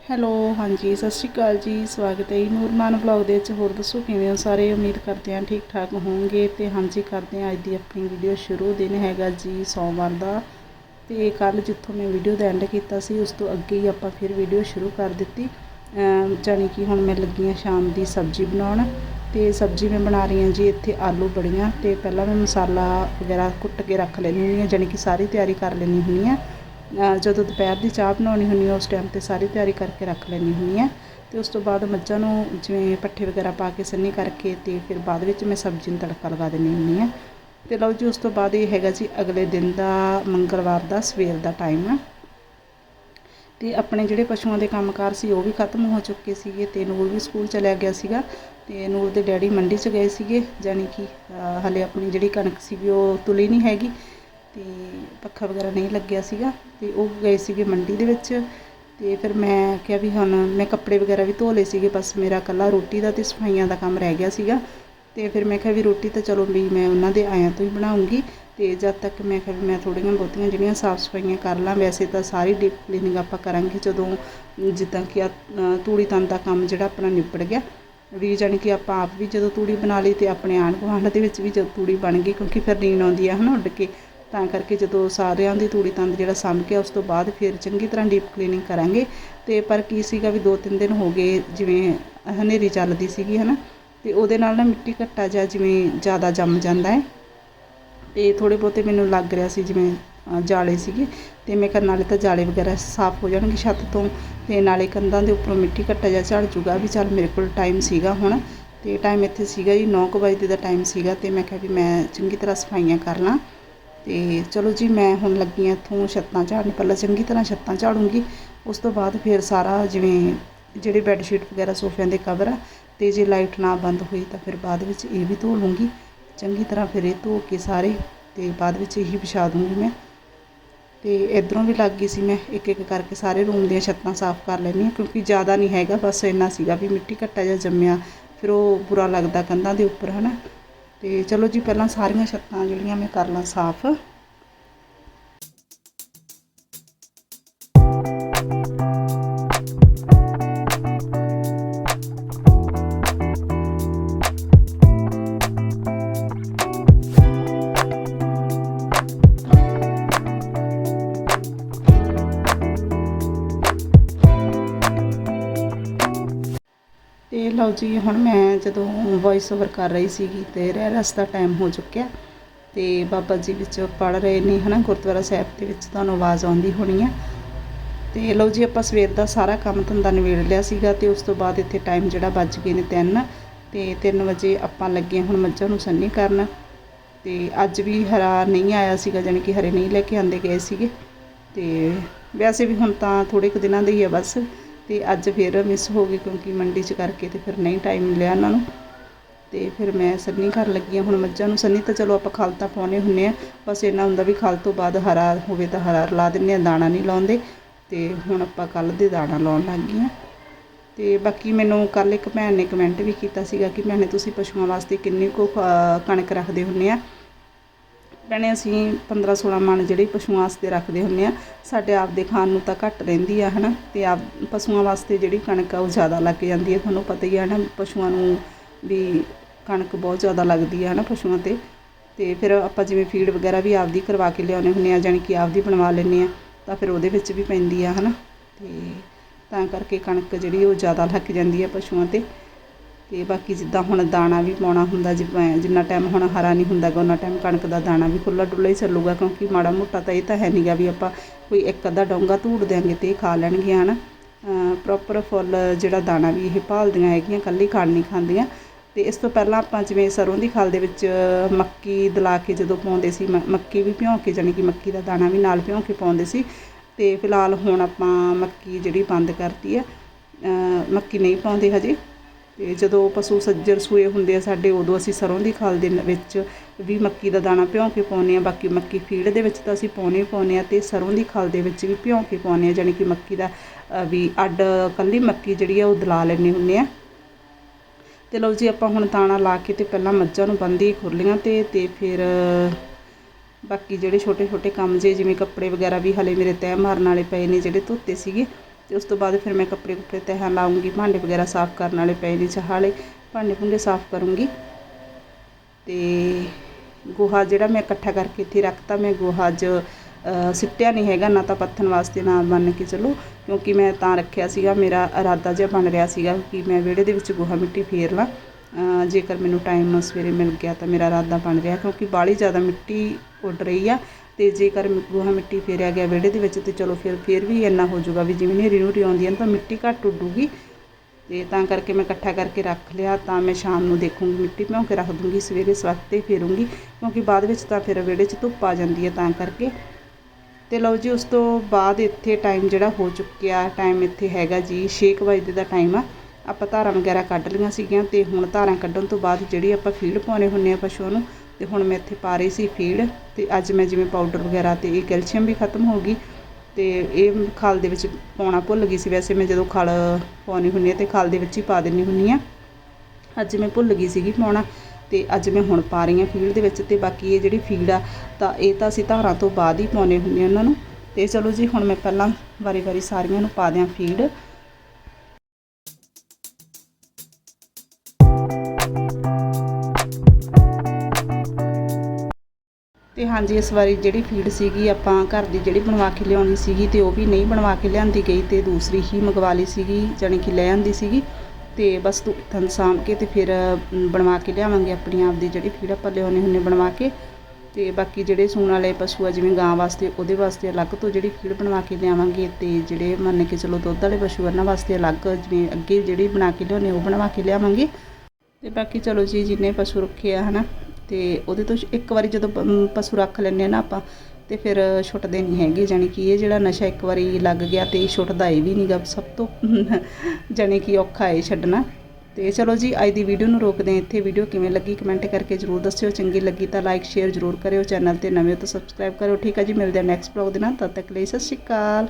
Hello, ਹਾਂਜੀ, ਸਤਿ ਸ਼੍ਰੀ ਅਕਾਲ ਜੀ, ਸਵਾਗਤ ਹੈ ਜੀ ਨੂਰਮਾਨ ਵਲੌਗ ਦੇ ਵਿੱਚ। ਹੋਰ ਦੱਸੋ, ਕਿਵੇਂ ਹੋ? ਸਾਰੇ ਉਮੀਦ ਕਰਦੇ ਹਾਂ ਠੀਕ ਠਾਕ ਹੋਵੋਗੇ ਤੇ ਹਾਂਜੀ, ਕਰਦੇ ਹਾਂ ਅੱਜ ਦੀ ਆਪਣੀ ਵੀਡੀਓ ਸ਼ੁਰੂ। ਦਿਨ ਹੈਗਾ ਜੀ ਸੋਮਵਾਰ ਦਾ ਤੇ ਕੱਲ ਜਿੱਥੋਂ ਮੈਂ ਵੀਡੀਓ ਦਾ ਐਂਡ ਕੀਤਾ ਸੀ, ਉਸ ਤੋਂ ਅੱਗੇ ਹੀ ਆਪਾਂ ਫਿਰ ਵੀਡੀਓ ਸ਼ੁਰੂ ਕਰ ਦਿੱਤੀ। ਅਮ, ਜਾਣੀ ਕਿ ਹੁਣ ਮੈਂ ਲੱਗੀ ਹਾਂ ਸ਼ਾਮ ਦੀ ਸਬਜ਼ੀ ਬਣਾਉਣ ਤੇ ਸਬਜ਼ੀ ਮੈਂ ਬਣਾ ਰਹੀ ਹਾਂ ਜੀ ਇੱਥੇ ਆਲੂ ਬੜੀਆਂ ਤੇ ਪਹਿਲਾਂ ਮੈਂ ਮਸਾਲਾ ਵਗੈਰਾ ਕੁੱਟ ਕੇ ਰੱਖ ਲੈਂਦੀ ਹੁੰਦੀ ਹਾਂ, ਜਾਣੀ ਕਿ ਸਾਰੀ ਤਿਆਰੀ ਕਰ ਲੈਂਦੀ ਹੁੰਦੀ ਹਾਂ। ਜਦੋਂ ਦੁਪਹਿਰ ਦੀ ਚਾਹ ਬਣਾਉਣੀ ਹੁੰਦੀ ਆ ਉਸ ਟਾਈਮ ਤੇ ਸਾਰੀ ਤਿਆਰੀ ਕਰਕੇ ਰੱਖ ਲੈਂਦੀ ਹੁੰਦੀ ਆ। ਤੇ ਉਸ ਤੋਂ ਬਾਅਦ ਮੱਝਾਂ ਨੂੰ ਜਿਵੇਂ ਪੱਠੇ ਵਗੈਰਾ ਪਾ ਕੇ ਸੰਨੀ ਕਰਕੇ ਤੇ ਫਿਰ ਬਾਅਦ ਵਿੱਚ ਮੈਂ ਸਬਜ਼ੀ ਨੂੰ ਤੜਕਾ ਲਗਾ ਦਿੰਦੀ ਹੁੰਦੀ ਆ। ਤੇ ਲਓ ਜੀ ਉਸ ਤੋਂ ਬਾਅਦ ਇਹ ਹੈਗਾ ਜੀ ਅਗਲੇ ਦਿਨ ਦਾ ਮੰਗਲਵਾਰ ਦਾ ਸਵੇਰ ਦਾ ਟਾਈਮ ਆ। ਤੇ ਆਪਣੇ ਜਿਹੜੇ ਪਸ਼ੂਆਂ ਦੇ ਕੰਮਕਾਰ ਸੀ ਉਹ ਵੀ ਖਤਮ ਹੋ ਚੁੱਕੇ ਸੀਗੇ ਤੇ ਨੂਰ ਵੀ ਸਕੂਲ ਚਲਿਆ ਗਿਆ ਸੀਗਾ। ਤੇ ਨੂਰ ਦੇ ਡੈਡੀ ਮੰਡੀ 'ਚ ਗਏ ਸੀਗੇ ਜਾਣੀ ਕਿ ਅ, ਹਲੇ ਆਪਣੀ ਜਿਹੜੀ ਕਣਕ ਸੀਗੀ ਉਹ ਤੁਲੀ ਨਹੀਂ ਹੈਗੀ। ਅਤੇ ਪੱਖਾ ਵਗੈਰਾ ਨਹੀਂ ਲੱਗਿਆ ਸੀਗਾ ਅਤੇ ਉਹ ਗਏ ਸੀਗੇ ਮੰਡੀ ਦੇ ਵਿੱਚ ਅਤੇ ਫਿਰ ਮੈਂ ਕਿਹਾ ਵੀ ਹੁਣ ਮੈਂ ਕੱਪੜੇ ਵਗੈਰਾ ਵੀ ਧੋ ਲਏ ਸੀਗੇ, ਬਸ ਮੇਰਾ ਇਕੱਲਾ ਰੋਟੀ ਦਾ ਅਤੇ ਸਫਾਈਆਂ ਦਾ ਕੰਮ ਰਹਿ ਗਿਆ ਸੀਗਾ। ਅਤੇ ਫਿਰ ਮੈਂ ਕਿਹਾ ਵੀ ਰੋਟੀ ਤਾਂ ਚਲੋ ਵੀ ਮੈਂ ਉਹਨਾਂ ਦੇ ਆਇਆਂ ਤੋਂ ਹੀ ਬਣਾਉਂਗੀ ਅਤੇ ਜਦ ਤੱਕ ਮੈਂ ਕਿਹਾ ਵੀ ਮੈਂ ਥੋੜ੍ਹੀਆਂ ਬਹੁਤੀਆਂ ਜਿਹੜੀਆਂ ਸਾਫ਼ ਸਫਾਈਆਂ ਕਰ ਲਾਂ, ਵੈਸੇ ਤਾਂ ਸਾਰੀ ਡੀਪ ਕਲੀਨਿੰਗ ਆਪਾਂ ਕਰਾਂਗੇ ਜਦੋਂ ਜਿੱਦਾਂ ਕਿ ਤੂੜੀ ਤੰਦ ਦਾ ਕੰਮ ਜਿਹੜਾ ਆਪਣਾ ਨਿਬੜ ਗਿਆ। ਵੀ ਜਾਣੀ ਕਿ ਆਪਾਂ ਆਪ ਵੀ ਜਦੋਂ ਤੂੜੀ ਬਣਾ ਲਈ ਤੇ ਆਪਣੇ ਆਂਢ ਗੁਆਂਢ ਦੇ ਵਿੱਚ ਵੀ ਜਦ ਤੂੜੀ ਬਣ ਗਈ ਕਿਉਂਕਿ ਫਿਰ ਨੀਂਦ ਆਉਂਦੀ ਆ ਹਨਾ ਉੱਡ ਕੇ। ਤਾਂ ਕਰਕੇ ਜਦੋਂ ਸਾਰਿਆਂ ਦੀ ਤੂੜੀ ਤੰਦ ਜਿਹੜਾ ਸਾਂਭ ਕੇ ਉਸ ਤੋਂ ਬਾਅਦ ਫਿਰ ਚੰਗੀ ਤਰ੍ਹਾਂ ਡੀਪ ਕਲੀਨਿੰਗ ਕਰਾਂਗੇ। ਤੇ ਪਰ ਕੀ ਸੀਗਾ ਵੀ ਦੋ ਤਿੰਨ ਦਿਨ ਹੋ ਗਏ ਜਿਵੇਂ ਹਨੇਰੀ ਚੱਲਦੀ ਸੀਗੀ, ਹਨਾ? ਤੇ ਉਹਦੇ ਨਾਲ ਨਾ ਮਿੱਟੀ ਘੱਟਾ ਜਿਹਾ ਜਿਵੇਂ ਜ਼ਿਆਦਾ ਜੰਮ ਜਾਂਦਾ ਹੈ। ਤੇ ਥੋੜੇ ਬਹੁਤੇ ਮੈਨੂੰ ਲੱਗ ਰਿਹਾ ਸੀ ਜਿਵੇਂ ਜਾਲੇ ਸੀਗੇ। ਤੇ ਮੈਂ ਕਿਹਾ ਨਾਲੇ ਤਾਂ ਜਾਲੇ ਵਗੈਰਾ ਸਾਫ਼ ਹੋ ਜਾਣਗੇ ਛੱਤ ਤੋਂ। ਤੇ ਨਾਲੇ ਕੰਧਾਂ ਦੇ ਉੱਪਰੋਂ ਮਿੱਟੀ ਘੱਟਾ ਜਿਹਾ ਝੜ ਜੂਗਾ ਵੀ ਚੱਲ ਮੇਰੇ ਕੋਲ ਟਾਈਮ ਸੀਗਾ ਹੁਣ। ਤੇ ਟਾਈਮ ਇੱਥੇ ਸੀਗਾ ਜੀ 9 ਵਜੇ ਦਾ ਟਾਈਮ ਸੀਗਾ ਤੇ ਮੈਂ ਕਿਹਾ ਵੀ ਮੈਂ ਚੰਗੀ ਤਰ੍ਹਾਂ ਸਫਾਈਆਂ ਕਰ ਲਾਂ। ਤੇ ਚਲੋ ਜੀ, ਮੈਂ ਹੁਣ ਲੱਗੀ ਹਾਂ ਇੱਥੋਂ ਛੱਤਾਂ ਝਾੜਨ। ਪਹਿਲਾਂ ਚੰਗੀ ਤਰ੍ਹਾਂ ਛੱਤਾਂ ਝਾੜੂੰਗੀ, ਉਸ ਤੋਂ ਬਾਅਦ ਫਿਰ ਸਾਰਾ ਜਿਵੇਂ ਜਿਹੜੇ ਬੈੱਡ ਸ਼ੀਟ ਵਗੈਰਾ ਸੋਫਿਆਂ ਦੇ ਕਵਰ ਆ, ਤੇ ਜੇ ਲਾਈਟ ਨਾ ਬੰਦ ਹੋਈ ਤਾਂ ਫਿਰ ਬਾਅਦ ਵਿੱਚ ਇਹ ਵੀ ਧੋ ਲੂੰਗੀ। ਚੰਗੀ ਤਰ੍ਹਾਂ ਫਿਰ ਇਹ ਧੋ ਕੇ ਸਾਰੇ, ਤੇ ਬਾਅਦ ਵਿੱਚ ਇਹੀ ਵਿਛਾ ਦੂੰਗੀ ਮੈਂ। ਤੇ ਇਧਰੋਂ ਵੀ ਲੱਗ ਗਈ ਸੀ ਮੈਂ, ਇੱਕ ਇੱਕ ਕਰਕੇ ਸਾਰੇ ਰੂਮ ਦੀਆਂ ਛੱਤਾਂ ਸਾਫ਼ ਕਰ ਲੈਂਦੀ ਹਾਂ, ਕਿਉਂਕਿ ਜ਼ਿਆਦਾ ਨਹੀਂ ਹੈਗਾ, ਬਸ ਇੰਨਾ ਸੀਗਾ ਵੀ ਮਿੱਟੀ ਘੱਟਾ ਜਿਹਾ ਜੰਮਿਆ, ਫਿਰ ਉਹ ਬੁਰਾ ਲੱਗਦਾ ਕੰਧਾਂ ਦੇ ਉੱਪਰ, ਹਨਾ? ਤੇ ਚਲੋ ਜੀ ਪਹਿਲਾਂ ਸਾਰੀਆਂ ਛੱਤਾਂ ਜਿਹੜੀਆਂ ਮੈਂ ਕਰ ਲਾਂ ਸਾਫ਼। ਤੇ ਲਓ ਜੀ, ਹੁਣ ਮੈਂ ਜਦੋਂ ਵੌਇਸ ਓਵਰ ਕਰ ਰਹੀ ਸੀਗੀ ਤੇ ਰਹਿਰਸ ਦਾ ਟਾਈਮ ਹੋ ਚੁੱਕਿਆ ਤੇ ਬਾਬਾ ਜੀ ਵਿੱਚ ਪੜ ਰਹੇ ਨੇ, ਹਨਾ, ਗੁਰਦੁਆਰਾ ਸਾਹਿਬ ਦੇ ਵਿੱਚ ਤੁਹਾਨੂੰ ਆਵਾਜ਼ ਆਉਂਦੀ ਹੋਣੀ ਆ। ਤੇ ਲਓ ਜੀ, ਆਪਾਂ ਸਵੇਰ ਦਾ ਸਾਰਾ ਕੰਮ ਧੰਦਾ ਨਿਬੇੜ ਲਿਆ ਸੀਗਾ ਤੇ ਉਸ ਤੋਂ ਬਾਅਦ ਇੱਥੇ ਟਾਈਮ ਜਿਹੜਾ ਵੱਜ ਗਏ ਨੇ 3 ਤੇ 3 ਵਜੇ ਆਪਾਂ ਲੱਗੇ ਹੁਣ ਮੱਝਾਂ ਨੂੰ ਸੰਨੀ ਕਰਨ ਤੇ ਅੱਜ ਵੀ ਹਰਾ ਨਹੀਂ ਆਇਆ ਸੀਗਾ, ਜਾਣੀ ਕਿ ਹਰੇ ਨਹੀਂ ਲੈ ਕੇ ਆਂਦੇ ਗਏ ਸੀਗੇ ਤੇ ਵੈਸੇ ਵੀ ਹੁਣ ਤਾਂ ਥੋੜੇ ਕੁ ਦਿਨਾਂ ਦੇ ਹੀ ਆ ਬਸ। ਤੇ ਅੱਜ ਫਿਰ ਮਿਸ ਹੋ ਗਈ ਕਿਉਂਕਿ ਮੰਡੀ 'ਚ ਕਰਕੇ ਤੇ ਫਿਰ ਨਹੀਂ ਟਾਈਮ ਮਿਲਿਆ ਉਹਨਾਂ ਨੂੰ। ਤੇ ਫਿਰ ਮੈਂ ਸੰਨੀ ਕਰਨ ਲੱਗੀ ਹਾਂ, ਹੁਣ ਮੱਝਾਂ ਨੂੰ ਸੰਨੀ ਤਾਂ ਚਲੋ ਆਪਾਂ ਖਲ ਤਾਂ ਪਾਉਣੇ ਹੁੰਨੇ ਆ ਬਸ ਇਹਨਾਂ ਹੁੰਦਾ ਵੀ ਖਲ ਤੋਂ ਬਾਅਦ ਹਰਾ ਹੋਵੇ ਤਾਂ ਹਰਾ ਲਾ ਦਿੰਨੇ ਆ ਦਾਣਾ ਨਹੀਂ ਲਾਉਂਦੇ। ਤੇ ਹੁਣ ਆਪਾਂ ਕੱਲ ਦੇ ਦਾਣਾ ਲਾਉਣ ਲੱਗ ਗਏ ਹਾਂ ਤੇ ਬਾਕੀ ਮੈਨੂੰ ਕੱਲ ਇੱਕ ਭੈਣ ਨੇ ਕਮੈਂਟ ਵੀ ਕੀਤਾ ਸੀਗਾ ਕਿ ਭੈਣੇ ਤੁਸੀਂ ਪਸ਼ੂਆਂ ਵਾਸਤੇ ਕਿੰਨੀ ਕੁ ਕਣਕ ਰੱਖਦੇ ਹੁੰਨੇ ਆ। ਭੈਣੇ, ਅਸੀਂ 15 16 ਮਣ ਜਿਹੜੇ ਪਸ਼ੂਆਂ ਵਾਸਤੇ ਰੱਖਦੇ ਹੁੰਨੇ ਆ, ਸਾਡੇ ਆਪ ਦੇ ਖਾਣ ਨੂੰ ਤਾਂ ਘੱਟ ਰਹਿੰਦੀ ਆ, ਹਨਾ? ਤੇ ਆਪ, ਪਸ਼ੂਆਂ ਵਾਸਤੇ ਜਿਹੜੀ ਕਣਕ ਆ, ਉਹ ਜ਼ਿਆਦਾ ਲੱਗ ਜਾਂਦੀ ਹੈ ਤੁਹਾਨੂੰ ਪਤਾ ਹੀ ਹੈ ਨਾ ਪਸ਼ੂਆਂ ਨੂੰ ਵੀ ਕਣਕ ਬਹੁਤ ਜ਼ਿਆਦਾ ਲੱਗਦੀ ਆ, ਹਨਾ, ਪਸ਼ੂਆਂ ਤੇ। ਤੇ ਫਿਰ ਆਪਾਂ ਜਿਵੇਂ ਫੀਡ ਵਗੈਰਾ ਵੀ ਆਪਦੀ ਕਰਵਾ ਕੇ ਲਿਆਉਣੇ ਹੁੰਨੇ ਆ, ਜਾਣੀ ਕਿ ਆਪਦੀ ਬਣਵਾ ਲੈਂਦੇ ਆ, ਤਾਂ ਫਿਰ ਉਹਦੇ ਵਿੱਚ ਵੀ ਪੈਂਦੀ ਆ, ਹਨਾ? ਤੇ ਤਾਂ ਕਰਕੇ ਕਣਕ ਜਿਹੜੀ ਉਹ ਜ਼ਿਆਦਾ ਲੱਗ ਜਾਂਦੀ ਆ ਪਸ਼ੂਆਂ ਤੇ। ਤੇ ਬਾਕੀ ਜਿੱਦਾਂ ਹੁਣ ਦਾਣਾ ਵੀ ਪਾਉਣਾ ਹੁੰਦਾ ਜਿਵੇਂ ਜਿੰਨਾ ਟਾਈਮ ਹੁਣ ਹਰਾ ਨਹੀਂ ਹੁੰਦਾ ਗਾ ਉਹਨਾਂ ਟਾਈਮ ਕਣਕ ਦਾ ਦਾਣਾ ਵੀ ਖੁੱਲਾ ਡੁੱਲਾ ਹੀ ਚੱਲੂਗਾ, ਕਿਉਂਕਿ ਮਾੜਾ ਮੋਟਾ ਤਾਂ ਇਹ ਤਾਂ ਹੈ ਨਹੀਂਗਾ ਵੀ ਆਪਾਂ ਕੋਈ ਇੱਕ ਅੱਧਾ ਡੋਂਗਾ ਧੂੜ ਦਿਆਂਗੇ ਤੇ ਇਹ ਖਾ ਲੈਣਗੇ, ਹਨ? ਪ੍ਰੋਪਰ ਫੁੱਲ ਜਿਹੜਾ ਦਾਣਾ ਵੀ ਇਹ ਭਾਲਦੀਆਂ ਹੈਗੀਆਂ ਕੱਲੀ ਖਾਣ ਨਹੀਂ ਖਾਂਦੀਆਂ। ਤੇ ਇਸ ਤੋਂ ਪਹਿਲਾਂ ਆਪਾਂ ਜਿਵੇਂ ਸਰੋਂ ਦੀ ਖਲ ਦੇ ਵਿੱਚ ਮੱਕੀ ਦਲਾ ਕੇ ਜਦੋਂ ਪਾਉਂਦੇ ਸੀ, ਮ- ਮੱਕੀ ਵੀ ਭਿਉਂ ਕੇ, ਜਾਣੀ ਕਿ ਮੱਕੀ ਦਾ ਦਾਣਾ ਵੀ ਨਾਲ ਭਿਉਂ ਕੇ ਪਾਉਂਦੇ ਸੀ, ਤੇ ਫਿਲਹਾਲ ਹੁਣ ਆਪਾਂ ਮੱਕੀ ਜਿਹੜੀ ਬੰਦ ਕਰਤੀ ਹੈ ਮੱਕੀ ਨਹੀਂ ਪਾਉਂਦੇ ਹਜੇ। ਤੇ ਜਦੋਂ ਪਸ਼ੂ ਸੱਜਰ ਸੂਏ ਹੁੰਦੇ ਆ ਸਾਡੇ, ਉਦੋਂ ਅਸੀਂ ਸਰੋਂ ਦੀ ਖਾਲ ਦੇ ਵਿੱਚ ਵੀ ਮੱਕੀ ਦਾ ਦਾਣਾ ਭਿਉਂ ਕੇ ਪਾਉਂਦੇ ਆ ਬਾਕੀ ਮੱਕੀ ਫੀਡ ਦੇ ਵਿੱਚ ਤਾਂ ਅਸੀਂ ਪਾਉਣੇ ਹੀ ਪਾਉਂਦੇ ਆ ਤੇ ਸਰੋਂ ਦੀ ਖਲ ਦੇ ਵਿੱਚ ਵੀ ਭਿਉਂ ਕੇ ਪਾਉਂਦੇ ਆ ਜਾਣੀ ਕਿ ਮੱਕੀ ਦਾ ਵੀ ਅੱਡ ਕੱਲੀ ਮੱਕੀ ਜਿਹੜੀ ਆ ਉਹ ਦਲਾ ਲੈਣੇ ਹੁੰਦੇ ਆ ਤੇ ਲਓ ਜੀ, ਆਪਾਂ ਹੁਣ ਦਾਣਾ ਲਾ ਕੇ ਤੇ ਪਹਿਲਾਂ ਮੱਝਾਂ ਨੂੰ ਬੰਦੀ ਖੁਰਲੀਆਂ ਤੇ ਤੇ ਫਿਰ ਬਾਕੀ ਜਿਹੜੇ ਛੋਟੇ ਛੋਟੇ ਕੰਮ ਜੇ, ਜਿਵੇਂ ਕੱਪੜੇ ਵਗੈਰਾ ਵੀ ਹਲੇ ਮੇਰੇ ਤੈਅ ਮਾਰਨ ਵਾਲੇ ਪਏ ਨੇ, ਜਿਹੜੇ ਧੋਤੇ ਸੀਗੇ ਤੇ ਉਸ ਤੋਂ ਬਾਅਦ ਫਿਰ ਮੈਂ ਕੱਪੜੇ ਕੁੱਪੜੇ ਤਹਿ ਲਾਉਂਗੀ, ਭਾਂਡੇ ਵਗੈਰਾ ਸਾਫ਼ ਕਰਨ ਵਾਲੇ ਪਏ ਨੇ ਚਾਹ ਵਾਲੇ ਭਾਂਡੇ ਭੁੰਡੇ ਸਾਫ਼ ਕਰੂੰਗੀ। ਤੇ ਗੋਹਾ ਜਿਹੜਾ ਮੈਂ ਇਕੱਠਾ ਕਰਕੇ ਇੱਥੇ ਰੱਖਤਾ, ਮੈਂ ਗੋਹਾ ਅੱਜ ਸਿੱਟਿਆ ਨਹੀਂ ਹੈਗਾ, ਨਾ ਤਾਂ ਪੱਥਨ ਵਾਸਤੇ, ਨਾ ਮੰਨ ਕੇ ਚਲੋ, ਕਿਉਂਕਿ ਮੈਂ ਤਾਂ ਰੱਖਿਆ ਸੀਗਾ, ਮੇਰਾ ਇਰਾਦਾ ਜਿਹਾ ਬਣ ਰਿਹਾ ਸੀਗਾ ਕਿ ਮੈਂ ਵਿਹੜੇ ਦੇ ਵਿੱਚ ਗੋਹਾ ਮਿੱਟੀ ਫੇਰ ਲਾਂ। ਜੇਕਰ ਮੈਨੂੰ ਟਾਈਮ ਸਵੇਰੇ ਮਿਲ ਗਿਆ ਤਾਂ ਮੇਰਾ ਇਰਾਦਾ ਬਣ ਰਿਹਾ, ਕਿਉਂਕਿ ਬਾਹਲੀ ਜ਼ਿਆਦਾ ਮਿੱਟੀ ਉੱਡ ਰਹੀ ਆ ਤੇ ਜੇਕਰ ਗੋਹਾ ਮਿੱਟੀ ਫੇਰਿਆ ਗਿਆ ਵਿਹੜੇ ਦੇ ਵਿੱਚ ਤੇ ਚਲੋ ਫਿਰ ਫਿਰ ਵੀ ਇੰਨਾ ਹੋ ਜਾਊਗਾ ਵੀ ਜਿਵੇਂ ਨੇਰੀ ਨੂਰੀ ਆਉਂਦੀ ਹੈ ਤਾਂ ਮਿੱਟੀ ਘੱਟ ਉੱਡੂਗੀ। ਤੇ ਤਾਂ ਕਰਕੇ ਮੈਂ ਇਕੱਠਾ ਕਰਕੇ ਰੱਖ ਲਿਆ ਤਾਂ ਮੈਂ ਸ਼ਾਮ ਨੂੰ ਦੇਖੂੰਗੀ ਮਿੱਟੀ ਭਿਉਂ ਕੇ ਰੱਖ ਦੂੰਗੀ, ਸਵੇਰੇ ਸਵਖਤੇ ਫੇਰੂੰਗੀ ਕਿਉਂਕਿ ਬਾਅਦ ਵਿੱਚ ਤਾਂ ਫਿਰ ਵਿਹੜੇ 'ਚ ਧੁੱਪ ਆ ਜਾਂਦੀ ਹੈ ਤਾਂ ਕਰਕੇ। ਤੇ ਲਓ ਜੀ, ਉਸ ਤੋਂ ਬਾਅਦ ਇੱਥੇ ਟਾਈਮ ਜਿਹੜਾ ਹੋ ਚੁੱਕਿਆ ਟਾਈਮ ਇੱਥੇ ਹੈਗਾ ਜੀ 6 ਵਜੇ ਦਾ ਟਾਈਮ ਆ। ਆਪਾਂ ਧਾਰਾਂ ਵਗੈਰਾ ਕੱਢ ਲਈਆਂ ਸੀਗੀਆਂ ਤੇ ਹੁਣ ਧਾਰਾਂ ਕੱਢਣ ਤੋਂ ਬਾਅਦ ਜਿਹੜੀ ਆਪਾਂ ਫੀਡ ਪਾਉਣੇ ਹੁੰਨੇ ਆ ਪਸ਼ੂਆਂ ਨੂੰ ਤੇ ਹੁਣ ਮੈਂ ਇੱਥੇ ਪਾ ਰਹੀ ਸੀ ਫੀਡ ਤੇ ਅੱਜ ਮੈਂ ਜਿਵੇਂ ਪਾਊਡਰ ਵਗੈਰਾ ਤੇ ਇਹ ਕੈਲਸ਼ੀਅਮ ਵੀ ਖਤਮ ਹੋ ਗਈ ਤੇ ਇਹ ਖਲ ਦੇ ਵਿੱਚ ਪਾਉਣਾ ਭੁੱਲ ਗਈ ਸੀ। ਵੈਸੇ ਮੈਂ ਜਦੋਂ ਖਲ ਪਾਉਣੀ ਹੁੰਨੀ ਆ ਤੇ ਖਲ ਦੇ ਵਿੱਚ ਹੀ ਪਾ ਦਿੰਨੀ ਹੁੰਨੀ ਆ। ਅੱਜ ਮੈਂ ਭੁੱਲ ਗਈ ਸੀਗੀ ਪਾਉਣਾ ਤੇ ਅੱਜ ਮੈਂ ਹੁਣ ਪਾ ਰਹੀ ਹਾਂ ਫੀਡ ਦੇ ਵਿੱਚ ਤੇ ਬਾਕੀ ਇਹ ਜਿਹੜੀ ਫੀਡ ਆ ਤਾਂ ਇਹ ਤਾਂ ਅਸੀਂ ਧਾਰਾਂ ਤੋਂ ਬਾਅਦ ਹੀ ਪਾਉਣੇ ਹੁੰਦੇ ਆ ਉਹਨਾਂ ਨੂੰ। ਤੇ ਚਲੋ ਜੀ ਹੁਣ ਮੈਂ ਪਹਿਲਾਂ ਵਾਰੀ-ਵਾਰੀ ਸਾਰੀਆਂ ਨੂੰ ਪਾ ਦਿਆਂ ਫੀਡ। ਤੇ ਹਾਂਜੀ, ਇਸ ਵਾਰੀ ਜਿਹੜੀ ਫੀਡ ਸੀਗੀ ਆਪਾਂ ਘਰ ਦੀ ਜਿਹੜੀ ਬਣਵਾ ਕੇ ਲਿਆਉਣੀ ਸੀਗੀ ਤੇ ਉਹ ਵੀ ਨਹੀਂ ਬਣਵਾ ਕੇ ਲਿਆਂਦੀ ਗਈ ਤੇ ਦੂਸਰੀ ਹੀ ਮੰਗਵਾ ਲਈ ਸੀਗੀ, ਜਾਣੀ ਕਿ ਲੈ ਆਂਦੀ ਸੀਗੀ। ਤੇ ਬਸ ਤੂੰ ਸਾਂਭ ਕੇ ਤੇ ਫਿਰ ਬਣਵਾ ਕੇ ਲਿਆਵਾਂਗੇ ਆਪਣੀ ਆਪ ਦੀ ਜਿਹੜੀ ਫੀਡ ਆਪਾਂ ਲਿਆਉਣੀ ਹੁੰਨੇ ਬਣਵਾ ਕੇ। ਤੇ ਬਾਕੀ ਜਿਹੜੇ ਸੂਣ ਵਾਲੇ ਪਸ਼ੂ ਆ, ਜਿਵੇਂ ਗਾਂ ਵਾਸਤੇ, ਉਹਦੇ ਵਾਸਤੇ ਅਲੱਗ ਤੋਂ ਜਿਹੜੀ ਫੀਡ ਬਣਵਾ ਕੇ ਲਿਆਵਾਂਗੇ ਤੇ ਜਿਹੜੇ ਮੰਨ ਕੇ ਚਲੋ ਦੁੱਧ ਵਾਲੇ ਪਸ਼ੂ ਉਹਨਾਂ ਵਾਸਤੇ ਅਲੱਗ, ਜਿਵੇਂ ਅੱਗੇ ਜਿਹੜੀ ਬਣਾ ਕੇ ਲਿਆਉਣੇ, ਉਹ ਬਣਵਾ ਕੇ ਲਿਆਵਾਂਗੇ। ਤੇ ਬਾਕੀ ਚਲੋ ਜੀ, ਜਿੰਨੇ ਪਸ਼ੂ ਰੱਖੇ ਆ, ਹਨਾ ਤੇ ਉਹਦੇ ਤੋਂ ਇੱਕ ਵਾਰੀ ਜਦੋਂ ਪਸ਼ੂ ਰੱਖ ਲੈਂਦੇ ਆ ਨਾ ਆਪਾਂ, ਤੇ ਫਿਰ ਛੁੱਟਦੇ ਨਹੀਂ ਹੈਗੇ, ਜਾਣੀ ਕਿ ਇਹ ਜਿਹੜਾ ਨਸ਼ਾ ਇੱਕ ਵਾਰੀ ਲੱਗ ਗਿਆ ਤੇ ਇਹ ਛੁੱਟਦਾ ਹੀ ਵੀ ਨਹੀਂਗਾ ਸਭ ਤੋਂ। ਜਾਣੀ ਕਿ ਔਖਾ ਹੈ ਛੱਡਣਾ। ਤੇ ਚਲੋ ਜੀ, ਅੱਜ ਦੀ ਵੀਡੀਓ ਨੂੰ ਰੋਕਦੇ ਹਾਂ ਇੱਥੇ। ਵੀਡੀਓ ਕਿਵੇਂ ਲੱਗੀ ਕਮੈਂਟ ਕਰਕੇ ਜਰੂਰ ਦੱਸਿਓ। ਚੰਗੀ ਲੱਗੀ ਤਾਂ ਲਾਈਕ, ਸ਼ੇਅਰ ਜਰੂਰ ਕਰਿਓ। ਚੈਨਲ ਤੇ ਨਵੇਂ ਹੋ ਤਾਂ ਸਬਸਕ੍ਰਾਈਬ ਕਰਿਓ। ਠੀਕ ਹੈ ਜੀ, ਮਿਲਦੇ ਹਾਂ ਨੈਕਸਟ ਬਲੌਗ ਦੇ ਨਾਲ। ਤਦ ਤੱਕ ਲਈ ਸਤਿ ਸ਼੍ਰੀ ਅਕਾਲ।